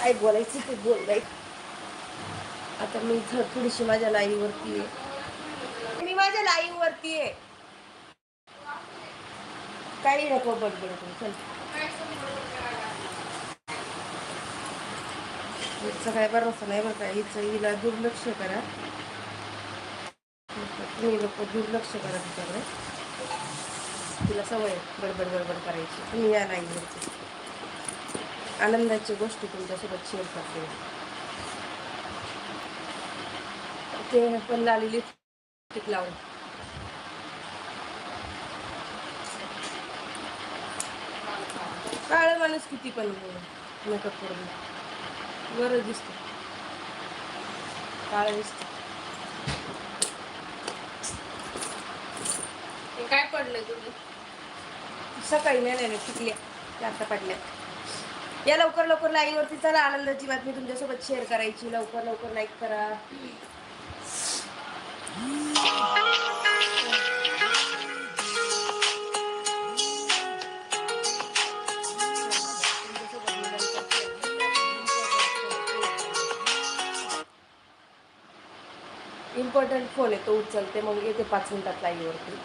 काय बोलायचं ते बोललंय आता मी थोडीशी माझ्या लाईवरती आहे. मी माझ्या लाईवरती आहे. काही नको बडबड चल. हिचं काय भरोसा नाही बरं काय हिचं हिला दुर्लक्ष करा. तुम्ही लोक दुर्लक्ष करा तिच्याकडे तिला सवय आहे बडबड बडबड करायची. तुम्ही या लाईनवरती. आनंदाची गोष्टी तुमच्यासोबत शेअर करते. ते पण लाली लिपस्टिक लावून. काळ माणूस किती पण मेकअप करून बरं दिसतं. काळ दिसतं. हे काय पडलंय तुला सकाळी नेल्याने टिकल्या त्या आता पडल्या. या लवकर लवकर लाईन चला आनंदाची बातमी तुमच्यासोबत शेअर करायची. लवकर लवकर लाईक करा. इम्पॉर्टंट फोन आहे तो उचलते मग येते पाच मिनिटात लाईनवरती